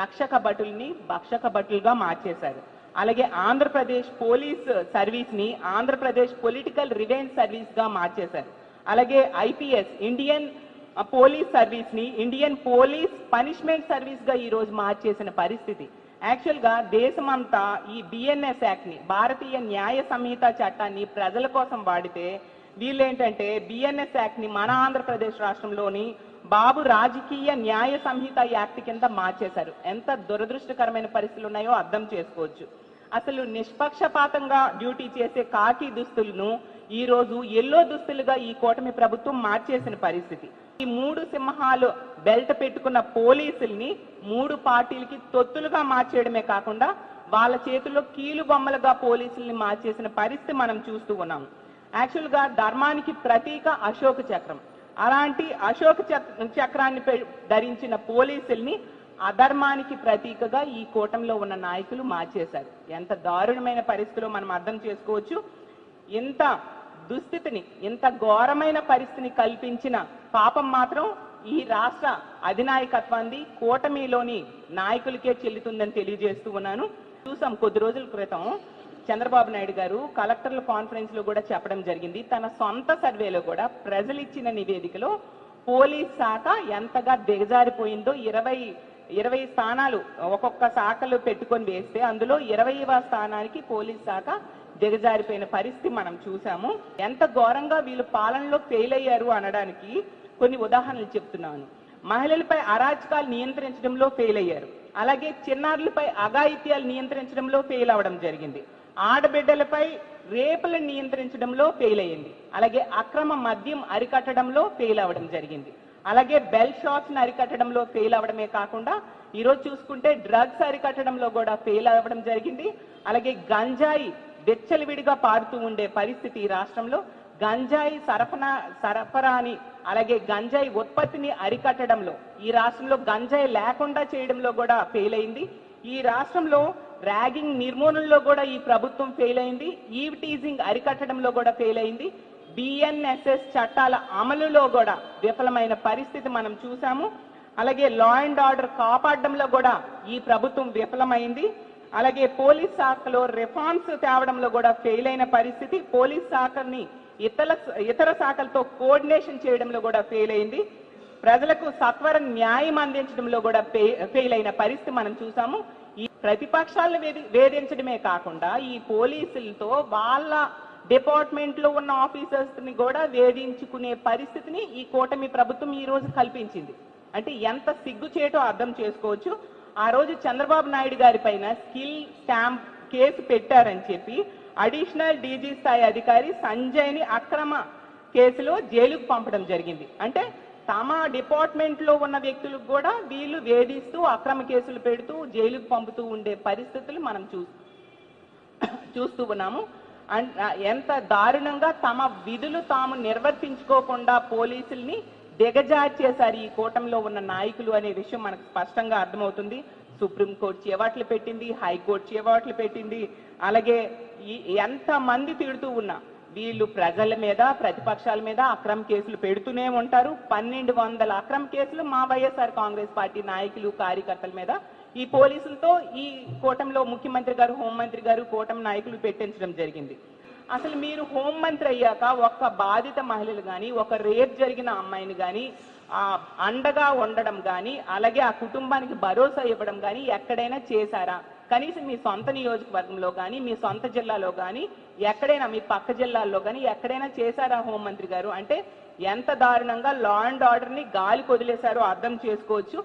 రక్షక భటుల్ని భక్షక భటులుగా మార్చేశారు. అలాగే ఆంధ్రప్రదేశ్ పోలీస్ సర్వీస్ని ఆంధ్రప్రదేశ్ పొలిటికల్ రివెంజ్ సర్వీస్గా మార్చేశారు. అలాగే ఐపీఎస్ ఇండియన్ పోలీస్ సర్వీస్ని ఇండియన్ పోలీస్ పనిష్మెంట్ సర్వీస్గా ఈరోజు ఈ రోజు మార్చేసిన పరిస్థితి. యాక్చువల్గా దేశమంతా ఈ బిఎన్ఎస్ యాక్ట్ని భారతీయ న్యాయ సంహిత చట్టాన్ని ప్రజల కోసం వాడితే వీళ్ళేంటంటే బిఎన్ఎస్ యాక్ట్ని మన ఆంధ్రప్రదేశ్ రాష్ట్రంలోని బాబు రాజకీయ న్యాయ సంహిత యాక్ట్ కింద మార్చేశారు. ఎంత దురదృష్టకరమైన పరిస్థితులు ఉన్నాయో అర్థం చేసుకోవచ్చు. అసలు నిష్పక్షపాతంగా డ్యూటీ చేసే కాకి దుస్తులను ఈ రోజు ఎల్లో దుస్తులుగా ఈ కూటమి ప్రభుత్వం మార్చేసిన పరిస్థితి. ఈ మూడు సింహాలు బెల్ట్ పెట్టుకున్న పోలీసుల్ని మూడు పార్టీలకి తొత్తులుగా మార్చేయడమే కాకుండా వాళ్ళ చేతుల్లో కీలు బొమ్మలుగా పోలీసుల్ని మార్చేసిన పరిస్థితి మనం చూస్తూ ఉన్నాం. యాక్చువల్గా ధర్మానికి ప్రతీక అశోక చక్రం. అలాంటి అశోక చక్రాన్ని ధరించిన పోలీసుల్ని అధర్మానికి ప్రతీకగా ఈ కూటమిలో ఉన్న నాయకులు మార్చేశారు. ఎంత దారుణమైన పరిస్థితిలో మనం అర్థం చేసుకోవచ్చు. ఇంత దుస్థితిని ఇంత ఘోరమైన పరిస్థితిని కల్పించిన పాపం మాత్రం ఈ రాష్ట్ర అధినాయకత్వాన్ని కూటమిలోని నాయకులకే చెల్లుతుందని తెలియజేస్తూ ఉన్నాను. చూసాం కొద్ది రోజుల క్రితం చంద్రబాబు నాయుడు గారు కలెక్టర్ల కాన్ఫరెన్స్లో కూడా చెప్పడం జరిగింది. తన సొంత సర్వేలో కూడా ప్రజలు ఇచ్చిన నివేదికలో పోలీస్ శాఖ ఎంతగా దిగజారిపోయిందో ఇరవై ఇరవై స్థానాలు ఒక్కొక్క శాఖలు పెట్టుకొని వేస్తే అందులో ఇరవైవ స్థానానికి పోలీస్ శాఖ దిగజారిపోయిన పరిస్థితి మనం చూసాము ఎంత ఘోరంగా వీళ్ళు పాలనలో ఫెయిల్ అయ్యారు అనడానికి కొన్ని ఉదాహరణలు చెప్తున్నాను. మహిళలపై అరాచకాలు నియంత్రించడంలో ఫెయిల్ అయ్యారు. అలాగే చిన్నారులపై అఘాయిత్యాలు నియంత్రించడంలో ఫెయిల్ అవడం జరిగింది. ఆడబిడ్డలపై రేపులను నియంత్రించడంలో ఫెయిల్ అయ్యింది అలాగే అక్రమ మద్యం అరికట్టడంలో ఫెయిల్ అవ్వడం జరిగింది. అలాగే బెల్ షాప్స్ని అరికట్టడంలో ఫెయిల్ అవ్వడమే కాకుండా ఈరోజు చూసుకుంటే డ్రగ్స్ అరికట్టడంలో కూడా ఫెయిల్ అవ్వడం జరిగింది. అలాగే గంజాయి వెచ్చలివిడిగా పారుతూ ఉండే పరిస్థితి ఈ రాష్ట్రంలో. గంజాయి సరఫరా సరఫరాని అలాగే గంజాయి ఉత్పత్తిని అరికట్టడంలో ఈ రాష్ట్రంలో గంజాయి లేకుండా చేయడంలో కూడా ఫెయిల్ అయింది ఈ రాష్ట్రంలో ర్యాగింగ్ నిర్మూలనలో కూడా ఈ ప్రభుత్వం ఫెయిల్ అయింది. ఈవ్ టీజింగ్ అరికట్టడంలో కూడా ఫెయిల్ అయింది. బిఎన్ఎస్ఎస్ చట్టాల అమలులో కూడా విఫలమైన పరిస్థితి మనం చూసాము అలాగే లా అండ్ ఆర్డర్ కాపాడడంలో కూడా ఈ ప్రభుత్వం విఫలమైంది. అలాగే పోలీస్ శాఖలో రిఫార్మ్స్ తేవడంలో కూడా ఫెయిల్ అయిన పరిస్థితి. పోలీస్ శాఖని ఇతర ఇతర శాఖలతో కోఆర్డినేషన్ చేయడంలో కూడా ఫెయిల్ అయింది. ప్రజలకు సత్వర న్యాయం అందించడంలో కూడా ఫెయిల్ అయిన పరిస్థితి మనం చూసాము ఈ ప్రతిపక్షాలను వేధి వేధించడమే కాకుండా ఈ పోలీసులతో వాళ్ళ డిపార్ట్మెంట్లో ఉన్న ఆఫీసర్స్ని కూడా వేధించుకునే పరిస్థితిని ఈ కూటమి ప్రభుత్వం ఈ రోజు కల్పించింది. అంటే ఎంత సిగ్గు చేయటో అర్థం చేసుకోవచ్చు. ఆ రోజు చంద్రబాబు నాయుడు గారి పైన స్కిల్ స్టాంప్ కేసు పెట్టారని చెప్పి అడిషనల్ డీజీ స్థాయి అధికారి సంజయ్ని అక్రమ కేసులో జైలుకు పంపడం జరిగింది. అంటే తమ డిపార్ట్మెంట్లో ఉన్న వ్యక్తులకు కూడా వీళ్ళు వేధిస్తూ అక్రమ కేసులు పెడుతూ జైలుకు పంపుతూ ఉండే పరిస్థితులు మనం చూ చూస్తూ ఉన్నాము. అండ్ ఎంత దారుణంగా తమ విధులు తాము నిర్వర్తించుకోకుండా పోలీసుల్ని దిగజార్చేశారు ఈ కూటమిలో ఉన్న నాయకులు అనే విషయం మనకు స్పష్టంగా అర్థమవుతుంది. సుప్రీంకోర్టు చేవాట్లు పెట్టింది హైకోర్టు చేవాట్లు పెట్టింది. అలాగే ఎంత మంది తిడుతూ ఉన్నా వీళ్ళు ప్రజల మీద ప్రతిపక్షాల మీద అక్రమ కేసులు పెడుతూనే ఉంటారు. పన్నెండు వందల అక్రమ కేసులు మా వైఎస్ఆర్ కాంగ్రెస్ పార్టీ నాయకులు కార్యకర్తల మీద. ఈ పోలీసులతో ఈ కూటమిలో ముఖ్యమంత్రి గారు హోంమంత్రి గారు కూటమి నాయకులు పెట్టించడం జరిగింది. అసలు మీరు హోంమంత్రి అయ్యాక ఒక్క బాధిత మహిళలు కానీ ఒక రేప్ జరిగిన అమ్మాయిని కానీ ఆ అండగా ఉండడం కానీ అలాగే ఆ కుటుంబానికి భరోసా ఇవ్వడం కానీ ఎక్కడైనా చేశారా? కనీసం మీ సొంత నియోజకవర్గంలో కానీ మీ సొంత జిల్లాలో కానీ ఎక్కడైనా మీ పక్క జిల్లాల్లో కానీ ఎక్కడైనా చేశారా హోంమంత్రి గారు? అంటే ఎంత దారుణంగా లా అండ్ ఆర్డర్ని గాలి కొదిలేశారో అర్థం చేసుకోవచ్చు.